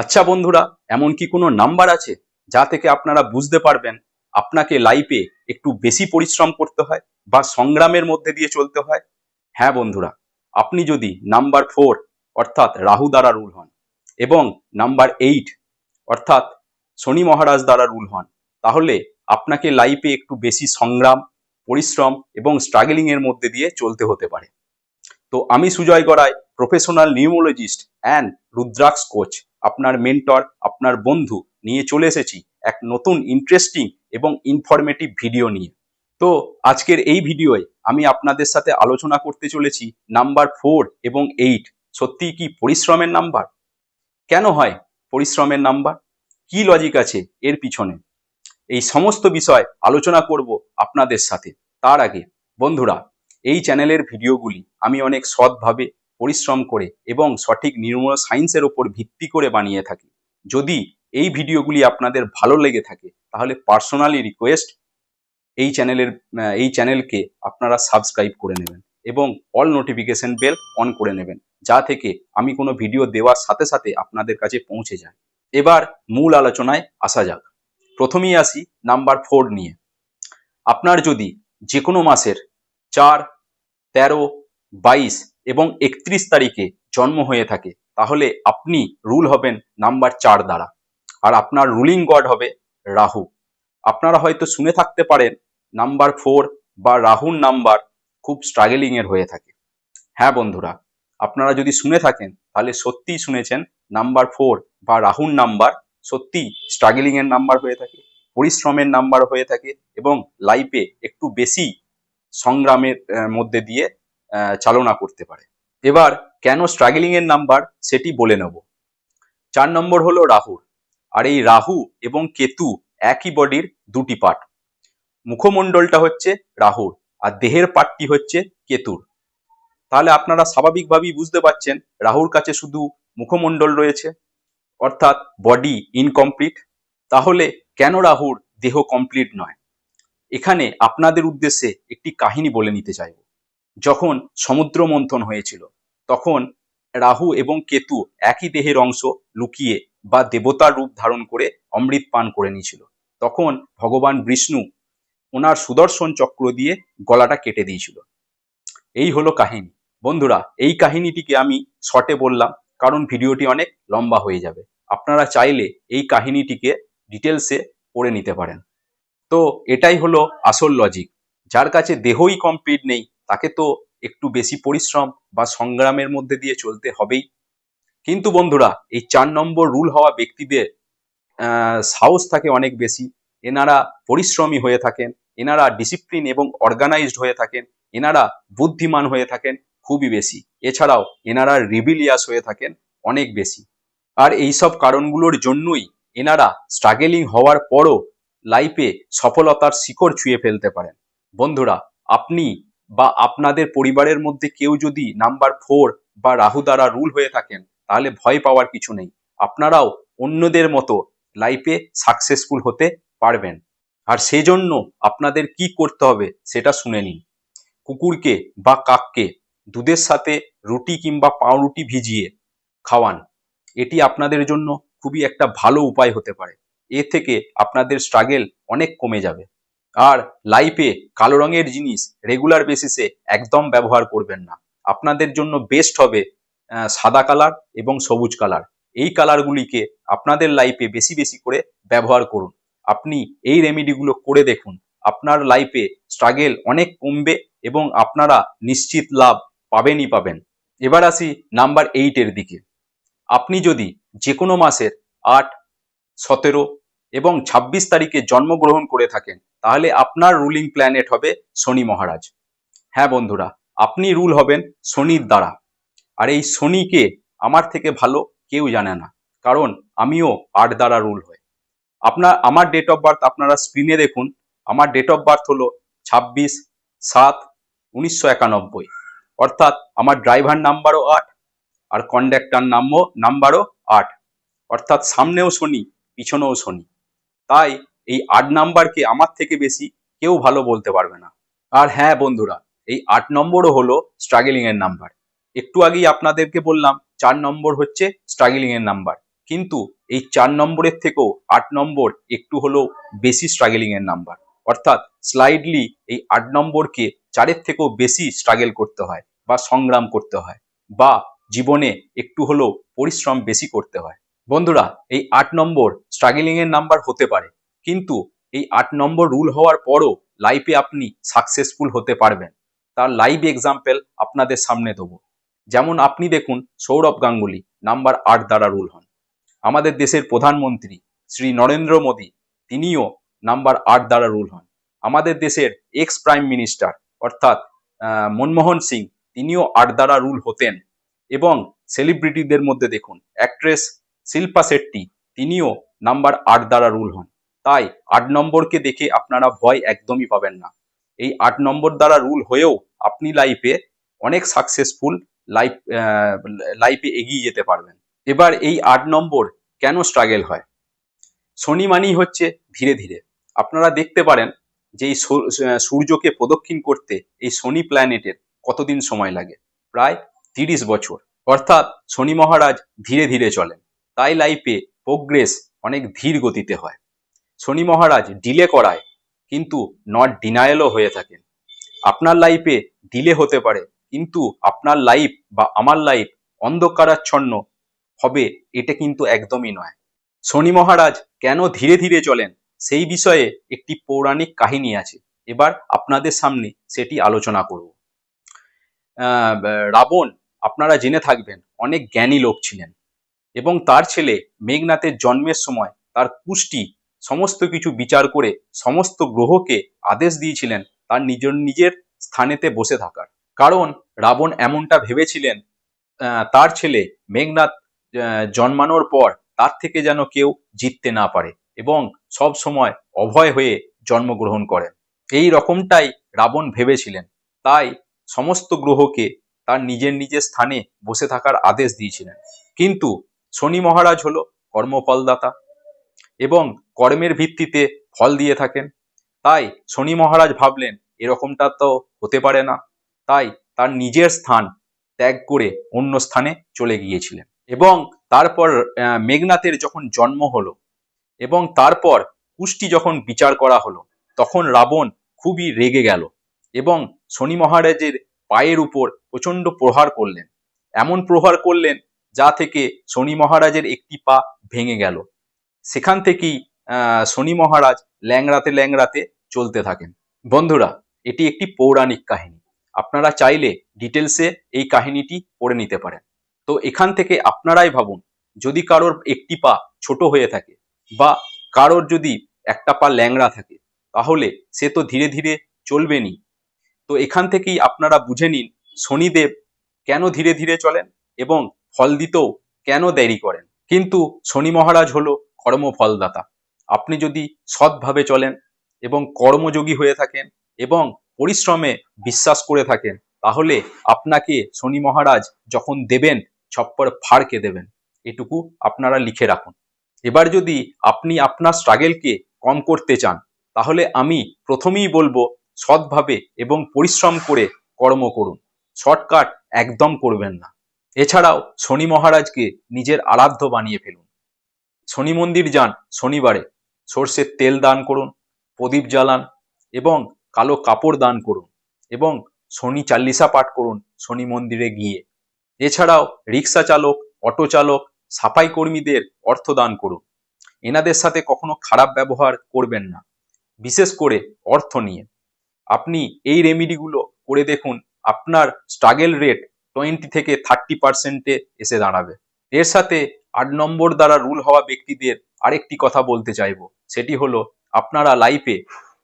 আচ্ছা বন্ধুরা, এমন কি কোনো নাম্বার আছে যা থেকে আপনারা বুঝতে পারবেন আপনাকে লাইফে একটু বেশি পরিশ্রম করতে হয় বা সংগ্রামের মধ্যে দিয়ে চলতে হয়? হ্যাঁ বন্ধুরা, আপনি যদি নাম্বার ফোর অর্থাৎ রাহু দ্বারা রুল হন এবং নাম্বার এইট অর্থাৎ শনি মহারাজ দ্বারা রুল হন, তাহলে আপনাকে লাইফে একটু বেশি সংগ্রাম পরিশ্রম এবং স্ট্রাগলিং এর মধ্যে দিয়ে চলতে হতে পারে। তো আমি Sujoy Garai professional numerologist and rudraksha coach আপনার মেন্টর আপনার বন্ধু নিয়ে চলে এসেছি এক নতুন ইন্টারেস্টিং এবং ইনফরমেটিভ ভিডিও নিয়ে। তো আজকের এই ভিডিওয়ে আমি আপনাদের সাথে আলোচনা করতে চলেছি নাম্বার ফোর এবং এইট সত্যি কি পরিশ্রমের নাম্বার কেন হয় পরিশ্রমের নাম্বার কি লজিক আছে এর পিছনে? এই সমস্ত বিষয় আলোচনা করব আপনাদের সাথে। তার আগে, বন্ধুরা, এই চ্যানেলের ভিডিওগুলি আমি অনেক সৎভাবে পরিশ্রম করে এবং সঠিক নির্মূল সায়েন্সের ওপর ভিত্তি করে বানিয়ে থাকি। যদি এই ভিডিওগুলি আপনাদের ভালো লেগে থাকে, তাহলে পার্সোনালি রিকোয়েস্ট এই চ্যানেলের এই চ্যানেলকে আপনারা সাবস্ক্রাইব করে নেবেন এবং অল নোটিফিকেশন বেল অন করে নেবেন, যা থেকে আমি কোনো ভিডিও দেওয়ার সাথে সাথে আপনাদের কাছে পৌঁছে যায়। এবার মূল আলোচনায় আসা যাক। প্রথমেই আসি নাম্বার ফোর নিয়ে। আপনার যদি যে কোনো মাসের চার, তেরো, বাইশ এবং একত্রিশ তারিখে জন্ম হয়ে থাকে, তাহলে আপনি রুল হবেন নাম্বার চার দ্বারা। আর আপনার রুলিং গড হবে রাহু। আপনারা হয়তো শুনে থাকতে পারেন নাম্বার ফোর বা রাহুর নাম্বার খুব স্ট্রাগলিং এর হয়ে থাকে। হ্যাঁ বন্ধুরা, আপনারা যদি শুনে থাকেন, তাহলে সত্যিই শুনেছেন নাম্বার ফোর বা রাহুর নাম্বার সত্যি স্ট্রাগলিং এর নাম্বার হয়ে থাকে, পরিশ্রমের নাম্বার হয়ে থাকে এবং লাইফে একটু বেশি সংগ্রামের মধ্যে দিয়ে চালনা করতে পারে। এবার কেন স্ট্রাগলিং এর নাম্বার সেটি বলে নেব। চার নম্বর হলো রাহুর। আর এই রাহু এবং কেতু একই বডির দুটি পার্ট মুখমণ্ডলটা হচ্ছে রাহুর আর দেহের পার্টটি হচ্ছে কেতুর। তাহলে আপনারা স্বাভাবিকভাবেই বুঝতে পারছেন রাহুর কাছে শুধু মুখমণ্ডল রয়েছে অর্থাৎ বডি ইনকমপ্লিট তাহলে কেন রাহুর দেহ কমপ্লিট নয়? এখানে আপনাদের উদ্দেশ্যে একটি কাহিনী বলে নিতে চাইব। যখন সমুদ্র মন্থন হয়েছিল, তখন রাহু এবং কেতু একই দেহের অংশ লুকিয়ে বা দেবতার রূপ ধারণ করে অমৃত পান করে নিয়েছিল। তখন ভগবান বিষ্ণু ওনার সুদর্শন চক্র দিয়ে গলাটা কেটে দিয়েছিল। এই হলো কাহিনী। বন্ধুরা, এই কাহিনীটিকে আমি শর্টে বললাম। কারণ ভিডিওটি অনেক লম্বা হয়ে যাবে। আপনারা চাইলে এই কাহিনীটিকে ডিটেলসে পড়ে নিতে পারেন। তো এটাই হলো আসল লজিক যার কাছে দেহই কমপ্লিট নেই, তাকে তো একটু বেশি পরিশ্রম বা সংগ্রামের মধ্যে দিয়ে চলতে হবেই। কিন্তু বন্ধুরা, এই চার নম্বর রুল হওয়া ব্যক্তিদের সাহস থাকে অনেক বেশি। এনারা পরিশ্রমী হয়ে থাকেন, এনারা ডিসিপ্লিন এবং অর্গানাইজড হয়ে থাকেন, এনারা বুদ্ধিমান হয়ে থাকেন। খুবই বেশি। এছাড়াও এনারা রিবিলিয়াস হয়ে থাকেন অনেক বেশি। আর এইসব কারণগুলোর জন্যই এনারা স্ট্রাগেলিং হওয়ার পরও লাইফে সফলতার শিকড় ছুঁয়ে ফেলতে পারেন। বন্ধুরা, আপনি বা আপনাদের পরিবারের মধ্যে কেউ যদি নাম্বার ফোর বা রাহু দ্বারা রুল হয়ে থাকেন, তাহলে ভয় পাওয়ার কিছু নেই। আপনারাও অন্যদের মতো লাইফে সাকসেসফুল হতে পারবেন। আর সেজন্য আপনাদের কি করতে হবে সেটা শুনে নিন। কুকুরকে বা কাককে দুধের সাথে রুটি কিংবা পাউরুটি ভিজিয়ে খাওয়ান। এটি আপনাদের জন্য খুবই একটা ভালো উপায় হতে পারে। এ থেকে আপনাদের স্ট্রাগেল অনেক কমে যাবে। আর লাইফে কালো রঙের জিনিস রেগুলার বেসিসে একদম ব্যবহার করবেন না। আপনাদের জন্য বেস্ট হবে সাদা কালার এবং সবুজ কালার এই কালারগুলিকে আপনাদের লাইফে বেশি বেশি করে ব্যবহার করুন। আপনি এই রেমেডিগুলো করে দেখুন। আপনার লাইফে স্ট্রাগেল অনেক কমবে এবং আপনারা নিশ্চিত লাভ পাবেনই পাবেন। এবার আসি নাম্বার এইটের দিকে। আপনি যদি যে কোনো মাসের আট, সতেরো এবং ছাব্বিশ তারিখে জন্মগ্রহণ করে থাকেন, তাহলে আপনার রুলিং প্ল্যানেট হবে শনি মহারাজ। হ্যাঁ বন্ধুরা, আপনি রুল হবেন শনির দ্বারা। আর এই শনিকে আমার থেকে ভালো কেউ জানে না, কারণ আমিও আট দ্বারা রুল হই। আপনার আমার ডেট অফ বার্থ আপনারা স্ক্রিনে দেখুন। আমার ডেট অফ বার্থ হলো ছাব্বিশ, সাত, উনিশশো একানব্বই। অর্থাৎ আমার ড্রাইভার নাম্বারও আট, আর কন্ডাক্টর নামও নাম্বারও আট। অর্থাৎ সামনেও শনি, পিছনেও শনি। তাই এই আট নাম্বারকে আমার থেকে বেশি কেউ ভালো বলতে পারবে না। আর হ্যাঁ বন্ধুরা, এই আট নম্বরও হলো স্ট্রাগলিং এর নাম্বার একটু আগেই আপনাদেরকে বললাম, চার নম্বর হচ্ছে স্ট্রাগলিং এর নাম্বার কিন্তু এই চার নম্বরের থেকেও আট নম্বর একটু হলেও বেশি স্ট্রাগলিং এর নাম্বার অর্থাৎ স্লাইডলি এই আট নম্বরকে চারের থেকেও বেশি স্ট্রাগেল করতে হয় বা সংগ্রাম করতে হয় বা জীবনে একটু হলেও পরিশ্রম বেশি করতে হয়। বন্ধুরা, এই আট নম্বর স্ট্রাগলিং এর নাম্বার হতে পারে, কিন্তু এই আট নম্বর রুল হওয়ার পরও লাইফে আপনি সাকসেসফুল হতে পারবেন। তার লাইভ এক্সাম্পল আপনাদের সামনে দেবো। যেমন আপনি দেখুন সৌরভ গাঙ্গুলি নাম্বার আট দ্বারা রুল হন। আমাদের দেশের প্রধানমন্ত্রী শ্রী নরেন্দ্র মোদী, তিনিও নাম্বার আট দ্বারা রুল হন। আমাদের দেশের এক্স প্রাইম মিনিস্টার অর্থাৎ মনমোহন সিং, তিনিও আট দ্বারা রুল হতেন। এবং সেলিব্রিটিদের মধ্যে দেখুন, অ্যাক্ট্রেস শিল্পা শেট্টি, তিনিও নাম্বার আট দ্বারা রুল হন। তাই আট নম্বরকে দেখে আপনারা ভয় একদমই পাবেন না। এই আট নম্বর দ্বারা রুল হয়েও আপনি লাইফে অনেক সাকসেসফুল লাইফ লাইফে এগিয়ে যেতে পারবেন। এবার এই আট নম্বর কেন স্ট্রাগেল হয়? শনি মানেই হচ্ছে ধীরে ধীরে। আপনারা দেখতে পারেন যে এই সূর্যকে প্রদক্ষিণ করতে এই শনি প্ল্যানেটের কতদিন সময় লাগে? প্রায় তিরিশ বছর। অর্থাৎ শনি মহারাজ ধীরে ধীরে চলেন। তাই লাইফে প্রোগ্রেস অনেক ধীর গতিতে হয়। শনি মহারাজ ডিলে করায়, কিন্তু নট ডিনায়েলও হয়ে থাকেন। আপনার লাইফে ডিলে হতে পারে, কিন্তু আপনার লাইফ বা আমার লাইফ অন্ধকারাচ্ছন্ন হবে, এটা কিন্তু একদমই নয়। শনি মহারাজ কেন ধীরে ধীরে চলেন? সেই বিষয়ে একটি পৌরাণিক কাহিনী আছে। এবার আপনাদের সামনে সেটি আলোচনা করব। রাবণ, আপনারা জেনে থাকবেন, অনেক জ্ঞানী লোক ছিলেন এবং তার ছেলে মেঘনাথের জন্মের সময় তার পুষ্টি সমস্ত কিছু বিচার করে সমস্ত গ্রহকে আদেশ দিয়েছিলেন তার নিজের নিজের স্থানেতে বসে থাকার। কারণ রাবণ এমনটা ভেবেছিলেন তার ছেলে মেঘনাথ জন্মানোর পর তার থেকে যেন কেউ জিততে না পারে। এবং সব সময় অভয় হয়ে জন্মগ্রহণ করেন। এই রকমটাই রাবণ ভেবেছিলেন। তাই সমস্ত গ্রহকে তার নিজের নিজের স্থানে বসে থাকার আদেশ দিয়েছিলেন। কিন্তু শনি মহারাজ হল কর্মফলদাতা এবং কর্মের ভিত্তিতে ফল দিয়ে থাকেন। তাই শনি মহারাজ ভাবলেন, এরকমটা তো হতে পারে না। তাই তার নিজের স্থান ত্যাগ করে অন্য স্থানে চলে গিয়েছিলেন। এবং তারপর মেঘনাথের যখন জন্ম হলো এবং তারপর কুষ্টি যখন বিচার করা হলো, তখন রাবণ খুবই রেগে গেল এবং শনি মহারাজের পায়ের উপর প্রচণ্ড প্রহার করলেন। এমন প্রহার করলেন যা থেকে শনি মহারাজের একটি পা ভেঙে গেল। সেখান থেকেই শনি মহারাজ ল্যাংড়াতে ল্যাংড়াতে চলতে থাকেন। বন্ধুরা, এটি একটি পৌরাণিক কাহিনী। আপনারা চাইলে ডিটেলসে এই কাহিনীটি পড়ে নিতে পারেন। তো এখান থেকে আপনারাই ভাবুন, যদি কারোর একটি পা ছোট হয়ে থাকে বা কারোর যদি একটা পা ল্যাংড়া থাকে, তাহলে সে তো ধীরে ধীরে চলবেনই তো এখান থেকেই আপনারা বুঝে নিন, শনিদেব কেন ধীরে ধীরে চলেন এবং ফল দিতেও কেন দেরি করেন। কিন্তু শনি মহারাজ হলো কর্মফলদাতা। আপনি যদি সৎভাবে চলেন এবং কর্মযোগী হয়ে থাকেন এবং পরিশ্রমে বিশ্বাস করে থাকেন, তাহলে আপনাকে শনি মহারাজ যখন দেবেন, ছপ্পর ফাড়কে দেবেন। এটুকু আপনারা লিখে রাখুন। এবার যদি আপনি আপনার স্ট্রাগেলকে কম করতে চান, তাহলে আমি প্রথমেই বলব সৎভাবে এবং পরিশ্রম করে কর্ম করুন। শর্টকাট একদম করবেন না। এছাড়াও শনি মহারাজকে নিজের আরাধ্য বানিয়ে ফেলুন। শনি মন্দির যান শনিবারে। সর্ষের তেল দান করুন, প্রদীপ জ্বালান এবং কালো কাপড় দান করুন এবং শনি চাল্লিশা পাঠ করুন শনি মন্দিরে গিয়ে। এছাড়াও রিক্সা চালক, অটো চালক সাফাই কর্মীদের অর্থ দান করুন। এনাদের সাথে কখনো খারাপ ব্যবহার করবেন না। বিশেষ করে অর্থ নিয়ে। আপনি এই রেমিডিগুলো করে দেখুন, আপনার স্ট্রাগেল রেট টোয়েন্টি থেকে থার্টি পার্সেন্টে এসে দাঁড়াবে। এর সাথে আট নম্বর দ্বারা রুল হওয়া ব্যক্তিদের আরেকটি কথা বলতে চাইব। সেটি হলো, আপনারা লাইফে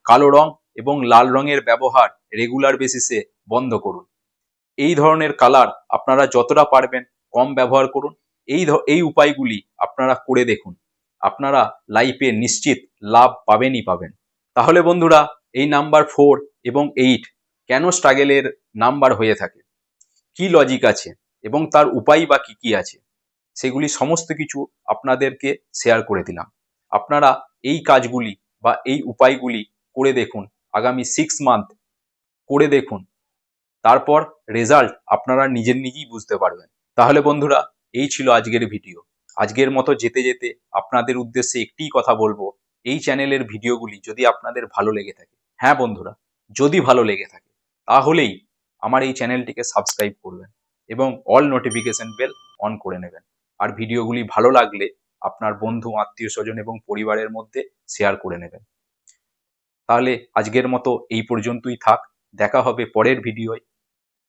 কালো রং এবং লাল রঙের ব্যবহার রেগুলার বেসিসে বন্ধ করুন। এই ধরনের কালার আপনারা যতটা পারবেন কম ব্যবহার করুন। এই এই উপায়গুলি আপনারা করে দেখুন। আপনারা লাইফে নিশ্চিত লাভ পাবেনই পাবেন। তাহলে বন্ধুরা, এই নাম্বার ফোর এবং এইট কেন স্ট্রাগেলের নাম্বার হয়ে থাকে? কি লজিক আছে এবং তার উপায় বা কি কি আছে? সেগুলি সমস্ত কিছু আপনাদেরকে শেয়ার করে দিলাম। আপনারা এই কাজগুলি বা এই উপায়গুলি করে দেখুন, আগামী সিক্স মান্থ করে দেখুন। তারপর রেজাল্ট আপনারা নিজের নিজেই বুঝতে পারবেন। তাহলে বন্ধুরা এই ছিল আজকের ভিডিও। আজকের মতো যেতে যেতে আপনাদের উদ্দেশ্যে একটিই কথা বলব, এই চ্যানেলের ভিডিওগুলি যদি আপনাদের ভালো লেগে থাকে হ্যাঁ বন্ধুরা, যদি ভালো লেগে থাকে, তাহলেই আমার এই চ্যানেলটিকে সাবস্ক্রাইব করবেন এবং অল নোটিফিকেশন বেল অন করে নেবেন। আর ভিডিওগুলি ভালো লাগলে আপনার বন্ধু, আত্মীয় স্বজন এবং পরিবারের মধ্যে শেয়ার করে নেবেন। তাহলে আজকের মতো এই পর্যন্তই থাক, দেখা হবে পরের ভিডিওয়।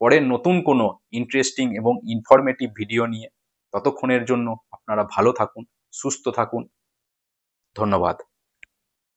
পরের নতুন কোনো ইন্টারেস্টিং এবং ইনফরমেটিভ ভিডিও নিয়ে। ততক্ষণের জন্য আপনারা ভালো থাকুন সুস্থ থাকুন। ধন্যবাদ।